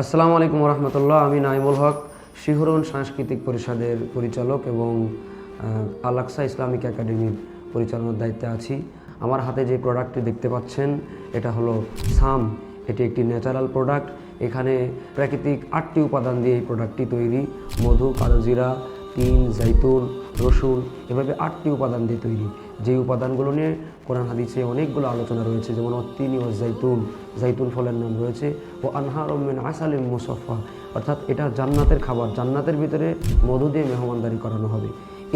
আসসালামু আলাইকুম রহমতুল্লাহ আমি নাইমুল হক, শিহরণ সাংস্কৃতিক পরিষদের পরিচালক এবং আলাক্সা ইসলামিক একাডেমির পরিচালনার দায়িত্বে আছি। আমার হাতে যে প্রোডাক্টটি দেখতে পাচ্ছেন, এটা হলো সাম। এটি একটি ন্যাচারাল প্রোডাক্ট। এখানে প্রাকৃতিক আটটি উপাদান দিয়ে এই প্রোডাক্টটি তৈরি। মধু, কালোজিরা, তিন জাইতুন রসুন, এভাবে আটটি উপাদান দিয়ে তৈরি। যে উপাদানগুলো নিয়ে কোরআন হাদিসে অনেকগুলো আলোচনা রয়েছে, যেমন অত্তিনি ও জাইতুন জাইতুন ফলের নাম রয়েছে, ও আনহার ওমেন আসালিম মুসফা অর্থাৎ এটা জান্নাতের খাবার, জান্নাতের ভিতরে মধু দিয়ে মেহমানদারি করানো হবে।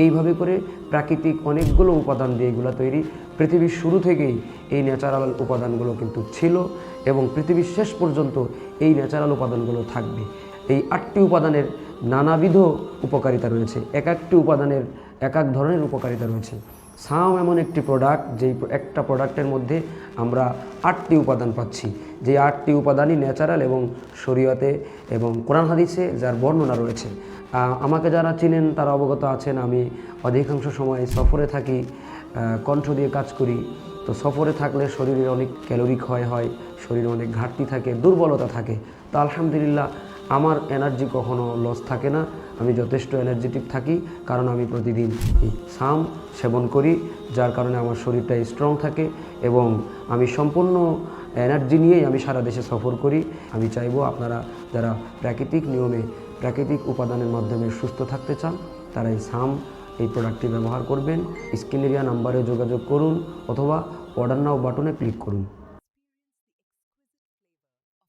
এইভাবে করে প্রাকৃতিক অনেকগুলো উপাদান দিয়ে এগুলো তৈরি। পৃথিবীর শুরু থেকেই এই ন্যাচারাল উপাদানগুলো কিন্তু ছিল এবং পৃথিবীর শেষ পর্যন্ত এই ন্যাচারাল উপাদানগুলো থাকবে। এই আটটি উপাদানের নানাবিধ উপকারিতা রয়েছে। এক একটি উপাদানের এক এক ধরনের উপকারিতা রয়েছে। সাম এমন একটি প্রোডাক্ট যেই একটা প্রোডাক্টের মধ্যে আমরা আটটি উপাদান পাচ্ছি। যে আটটি উপাদানই ন্যাচারাল এবং শরীয়তে এবং কোরআন হাদিসে যার বর্ণনা রয়েছে। আমাকে যারা চিনেন, তারা অবগত আছেন, আমি অধিকাংশ সময় সফরে থাকি কণ্ঠ দিয়ে কাজ করি। তো সফরে থাকলে শরীরে অনেক ক্যালোরি ক্ষয় হয়, শরীরে অনেক ঘাটতি থাকে, দুর্বলতা থাকে। তো আলহামদুলিল্লাহ আমার এনার্জি কখনো লস থাকে না। আমি যথেষ্ট এনার্জেটিক থাকি, কারণ আমি প্রতিদিন সাম সেবন করি, যার কারণে আমার শরীরটা স্ট্রং থাকে এবং আমি সম্পূর্ণ এনার্জি নিয়েই আমি সারা দেশে সফর করি। আমি চাইব আপনারা যারা প্রাকৃতিক নিয়মে, প্রাকৃতিক উপাদানের মাধ্যমে সুস্থ থাকতে চান, তারা এই সাম এই প্রোডাক্টটি ব্যবহার করবেন। স্ক্রিন এরিয়া নাম্বারে যোগাযোগ করুন অথবা অর্ডার নাও বাটনে ক্লিক করুন।